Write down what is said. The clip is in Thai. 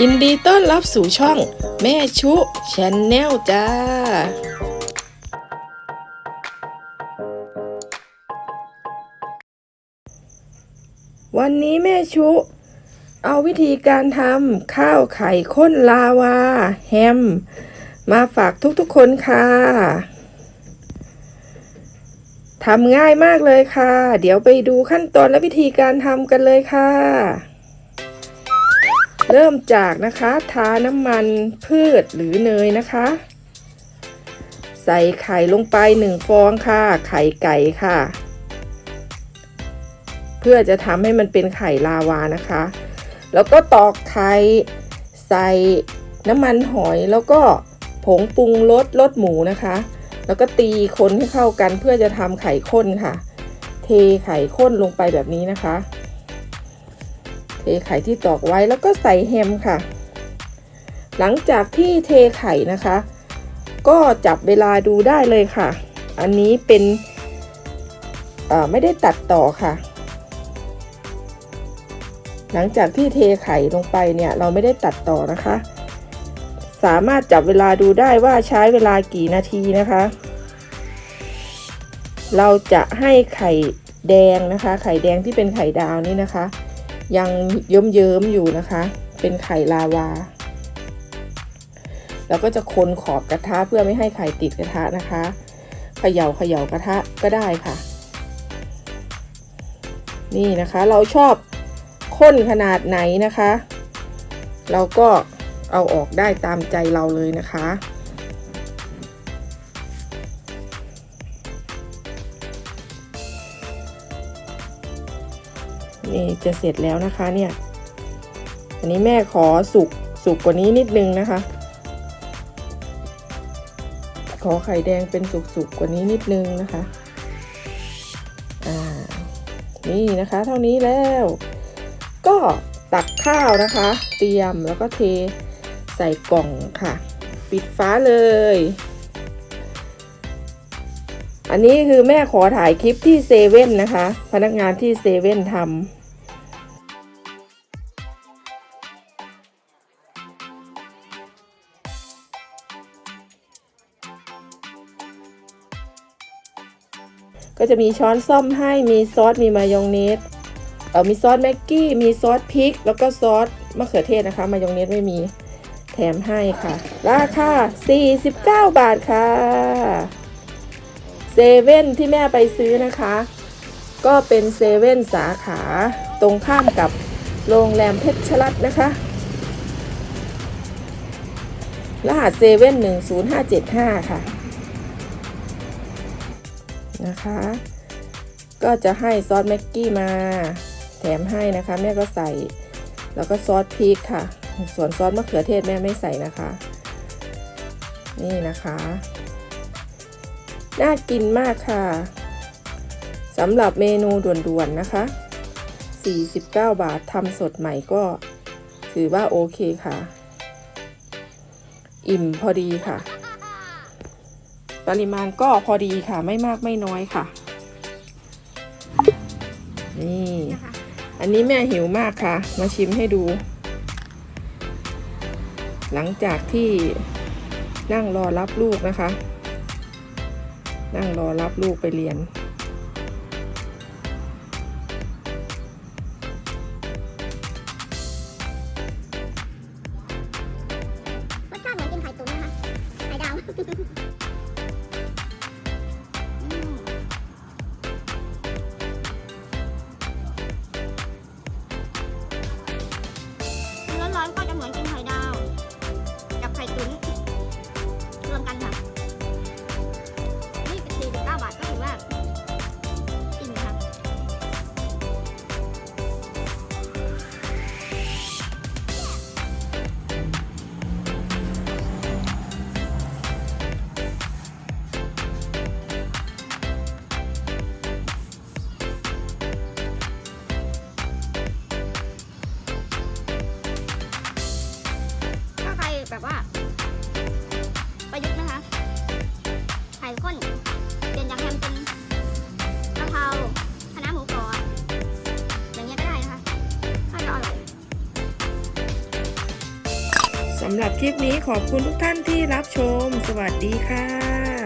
ยินดีต้อนรับสู่ช่องแม่ชุชนแนลจ้า วันนี้แม่ชุ เอาวิธีการทำข้าวไข่ข้นลาวา แฮม มาฝากทุกๆคนค่ะทำง่ายมากเลยค่ะ เดี๋ยวไปดูขั้นตอนและวิธีการทำกันเลยค่ะ เริ่มจากนะคะทาน้ำมันพืชหรือเนยนะคะ ใส่ไข่ลงไปหนึ่งฟองค่ะ ไข่ไก่ค่ะ เพื่อจะทำให้มันเป็นไข่ลาวานะคะ แล้วก็ตอกไข่ใส่น้ำมันหอยแล้วก็ผงปรุงรสรสหมูนะคะ แล้วก็ตีคนให้เข้ากันเพื่อจะทำไข่ข้นค่ะ เทไข่ข้นลงไปแบบนี้นะคะ เทไข่ที่ตอกไว้แล้วก็ใส่แฮมค่ะ หลังจากที่เทไข่นะคะ ก็จับเวลาดูได้เลยค่ะ อันนี้เป็นไม่ได้ตัดต่อค่ะ หลังจากที่เทไข่ลงไปเนี่ยเราไม่ได้ตัดต่อนะคะ สามารถจับเวลาดูได้ว่าใช้เวลากี่นาทีนะคะ เราจะให้ไข่แดงนะคะ ไข่แดงที่เป็นไข่ดาวนี่นะคะ ยังเยิ้มๆอยู่นะคะ เป็นไข่ลาวา แล้วก็จะคนขอบกระทะเพื่อไม่ให้ไข่ติดกระทะนะคะเขย่าเขย่ากระทะก็ได้ค่ะ นี่นะคะเราชอบข้นขนาดไหนนะคะ เราก็เอาออกได้ตามใจเราเลยนะคะ นี่จะเสร็จแล้วนะคะเนี่ย อันนี้แม่ขอสุกสุกกว่านี้นิดนึงนะคะ ขอไข่แดงเป็นสุกๆกว่านี้นิดนึงนะคะ อ่า นี่นะคะ เท่านี้แล้ว ก็ตักข้าวนะคะ เตรียมแล้วก็เทใส่กล่องค่ะ ปิดฟ้าเลย อันนี้คือแม่ขอถ่ายคลิปที่เซเว่นนะคะ พนักงานที่เซเว่นทำก็จะมีช้อนส้อมให้ มีซอส มีมายองเนส เออมีซอสแม็กกี้ มีซอสพริก แล้วก็ซอสมะเขือเทศนะคะ มายองเนสไม่มี แถมให้ค่ะ ราคา49 บาทค่ะ เซเว่นที่แม่ไปซื้อนะคะ ก็เป็นเซเว่นสาขาตรงข้ามกับโรงแรมเพชรรัตน์นะคะ รหัสเซเว่นหนึ่งศูนย์ห้าเจ็ดห้าค่ะ นะคะ ก็จะให้ซอสแม็กกี้มา แถมให้นะคะ แม่ก็ใส่ แล้วก็ซอสพริกค่ะ ส่วนซอสมะเขือเทศแม่ไม่ใส่นะคะ นี่นะคะ น่ากินมากค่ะสำหรับเมนูด่วนๆนะคะ 49 บาททำสดใหม่ก็ถือว่าโอเคค่ะ อิ่มพอดีค่ะ ปริมาณก็พอดีค่ะไม่มากไม่น้อยค่ะ นี่ อันนี้แม่หิวมากค่ะ มาชิมให้ดู หลังจากที่นั่งรอรับลูกนะคะ นั่งรอรับลูกไปเรียน รสชาติเหมือนกินไข่ตุ๋นนะคะ ไข่ดาว ประยุกต์นะคะไข่ข้นเปลี่ยนจากแฮมเป็นกะเพราคะน้าหมูกรอบอย่างเงี้ยก็ได้นะคะถ้าจะอร่อยสำหรับคลิปนี้ขอบคุณทุกท่านที่รับชม สวัสดีค่ะ